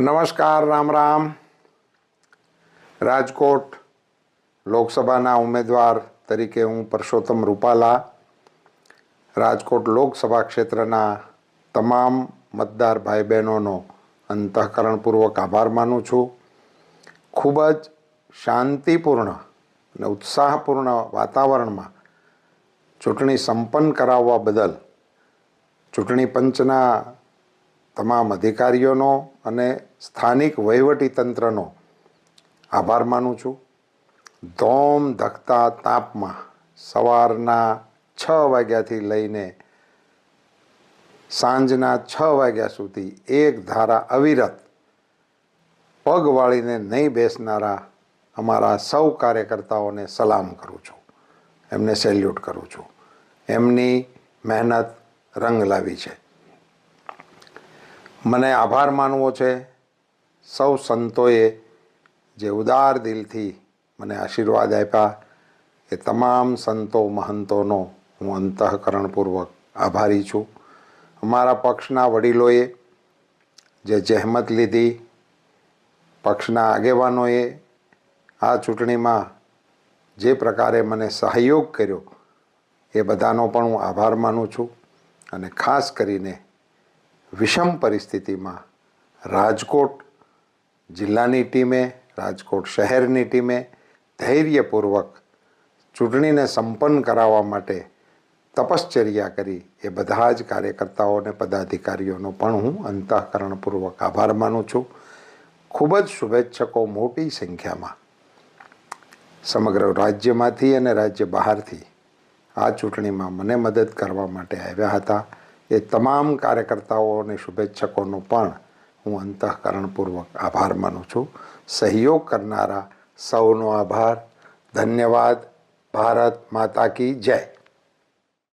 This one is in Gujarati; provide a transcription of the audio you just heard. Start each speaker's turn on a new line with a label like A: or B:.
A: નમસ્કાર, રામ રામ. રાજકોટ લોકસભાના ઉમેદવાર તરીકે હું પરસોત્તમ રૂપાલા. રાજકોટ લોકસભા ક્ષેત્રના તમામ મતદાર ભાઈ બહેનોનો અંતઃકરણપૂર્વક આભાર માનું છું. ખૂબ જ શાંતિપૂર્ણ અને ઉત્સાહપૂર્ણ વાતાવરણમાં ચૂંટણી સંપન્ન કરાવવા બદલ ચૂંટણી પંચના તમામ અધિકારીઓનો અને સ્થાનિક વહીવટી તંત્રનો આભાર માનું છું. ધોમ ધખતા તાપમાં સવારના છ વાગ્યાથી લઈને સાંજના છ વાગ્યા સુધી એક ધારા અવિરત પગ વાળીને નહીં બેસનારા અમારા સૌ કાર્યકર્તાઓને સલામ કરું છું. એમને સેલ્યુટ કરું છું. એમની મહેનત રંગ લાવી છે. મને આભાર માનવો છે. સૌ સંતોએ જે ઉદાર દિલથી મને આશીર્વાદ આપ્યા એ તમામ સંતો મહંતોનો હું અંતઃકરણપૂર્વક આભારી છું. અમારા પક્ષના વડીલોએ જે જહેમત લીધી, પક્ષના આગેવાનોએ આ ચૂંટણીમાં જે પ્રકારે મને સહયોગ કર્યો, એ બધાનો પણ હું આભાર માનું છું અને ખાસ કરીને વિષમ પરિસ્થિતિમાં રાજકોટ જિલ્લાની ટીમે, રાજકોટ શહેરની ટીમે ધૈર્યપૂર્વક ચૂંટણીને સંપન્ન કરાવવા માટે તપશ્ચર્યા કરી. એ બધા જ કાર્યકર્તાઓ અને પદાધિકારીઓનો પણ હું અંતઃકરણપૂર્વક આભાર માનું છું. ખૂબ જ શુભેચ્છકો મોટી સંખ્યામાં સમગ્ર રાજ્યમાંથી અને રાજ્ય બહારથી આ ચૂંટણીમાં મને મદદ કરવા માટે આવ્યા હતા. એ તમામ કાર્યકર્તાઓ અને શુભેચ્છકોનો પણ હું અંતઃકરણપૂર્વક આભાર માનું છું. સહયોગ કરનારા સૌનો આભાર. ધન્યવાદ. ભારત માતા કી જય.